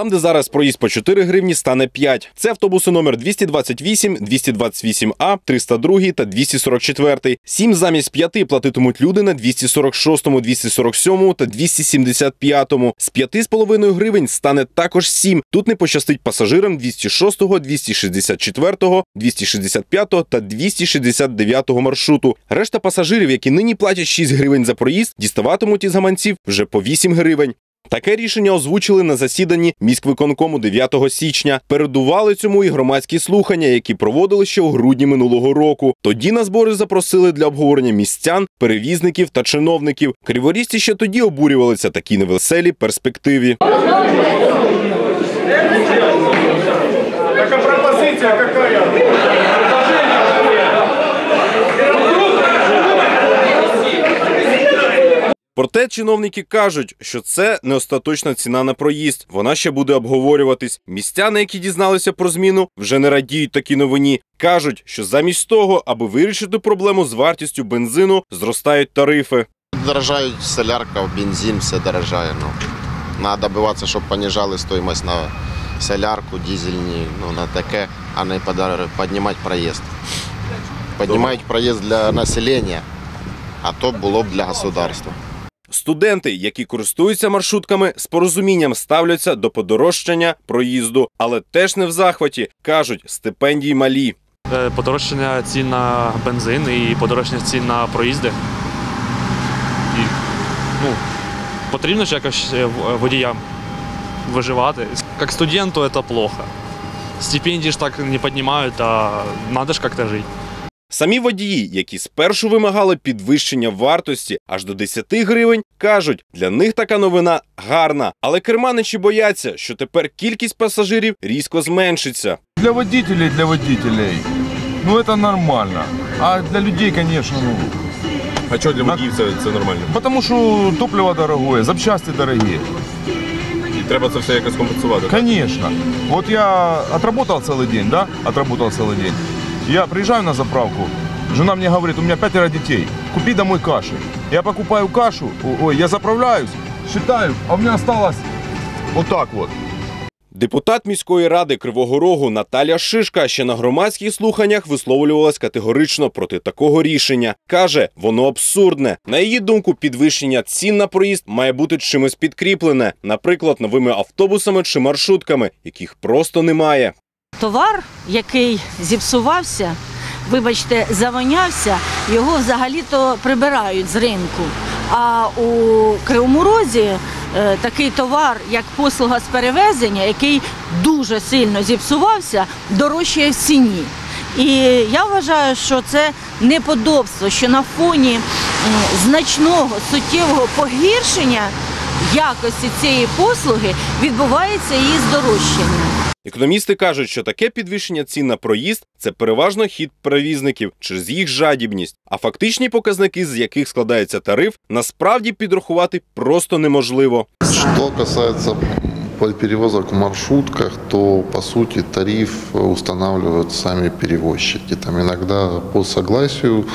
там, де зараз проїзд по 4 гривні, стане 5. Це автобуси номер 228, 228А, 302 та 244. 7 замість 5 платитимуть люди на 246, 247 та 275. З 5,5 гривень стане також 7. Тут не пощастить пасажирам 206, 264, 265 та 269 маршруту. Решта пасажирів, які нині платять 6 гривень за проїзд, діставатимуть із гаманців вже по 8 гривень. Таке рішення озвучили на засіданні міськвиконкому 9 січня. Передували цьому і громадські слухання, які проводили ще у грудні минулого року. Тоді на збори запросили для обговорення містян, перевізників та чиновників. Криворізці ще тоді обурювалися такі невеселі перспективі. Так а пропозиция какая? Проте чиновники кажуть, що це не остаточна ціна на проїзд. Вона ще буде обговорюватись. Містяни, які дізналися про зміну, вже не радіють такій новині. кажуть, що замість того, аби вирішити проблему з вартістю бензину, зростають тарифи. Дорожають солярка, бензин, все дорожає. Ну. Надо добиватися, щоб понижали стоїмость на солярку, дизельні, ну, на таке, а не піднімати проїзд. Піднімають проїзд для населення, а то було б для государства. Студенти, які користуються маршрутками, з порозумінням ставляться до подорожчання проїзду, але теж не в захваті. кажуть, стипендії малі. Е, подорожчання цін на бензин і подорожчання цін на проїзди. І, ну, потрібно ж якось е, водіям виживати. Як студенту це плохо. Стипендії ж так не піднімають, а треба ж як-то жити. Самі водії, які спершу вимагали підвищення вартості аж до 10 гривень, кажуть, для них така новина гарна. Але керманичі бояться, що тепер кількість пасажирів різко зменшиться. Для водителей, для водителей. Ну это нормально. А для людей, конечно, ну. А що для водіїв це, це нормально? Потому что топливо дорогое, запчасти дорогие. І треба це все якось компенсувати. так? Конечно. Вот я отработал целый день, да? Отработал целый день. Я приезжаю на заправку, жена мне говорит, у меня пятеро детей, купи домой каши. Я покупаю кашу, ой, я заправляюсь, считаю, а у меня осталось вот так вот. Депутат міської ради Кривого Рогу Наталя Шишка ще на громадських слуханнях висловлювалась категорично проти такого рішення. каже, воно абсурдне. На її думку, підвищення цін на проїзд має бути чимось підкріплене, наприклад, новими автобусами чи маршрутками, яких просто немає. Товар, який зіпсувався, вибачте, завонявся, його взагалі-то прибирають з ринку. А у Кривому Розі е, такий товар, як послуга з перевезення, який дуже сильно зіпсувався, дорожчає в ціні. І я вважаю, що це неподобство, що на фоні значного суттєвого погіршення якості цієї послуги відбувається її здорожчання. Економісти кажуть, що таке підвищення цін на проїзд це переважно хід перевізників через їх жадібність, а фактичні показники, з яких складається тариф, насправді підрахувати просто неможливо. Що касается перевозок в маршрутках, то по сути тариф устанавливают сами перевозчики. Там иногда по согласию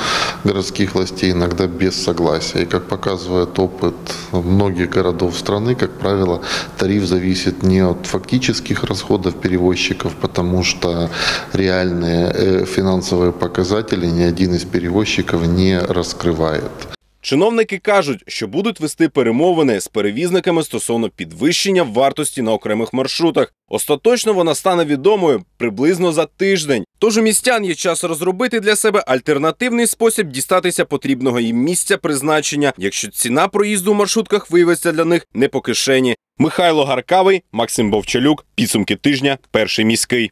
городских властей, иногда без согласия. И как показывает опыт многих городов страны, как правило, тариф зависит не от фактических расходов перевозчиков, потому что реальные э, финансовые показатели ни один из перевозчиков не раскрывает. Чиновники кажуть, що будуть вести перемовини з перевізниками стосовно підвищення вартості на окремих маршрутах. Остаточно вона стане відомою приблизно за тиждень. Тож у містян є час розробити для себе альтернативний спосіб дістатися потрібного їм місця призначення, якщо ціна проїзду в маршрутках виявиться для них не по кишені. Михайло Гаркавий, Максим Бовчалюк. Підсумки тижня. Перший міський.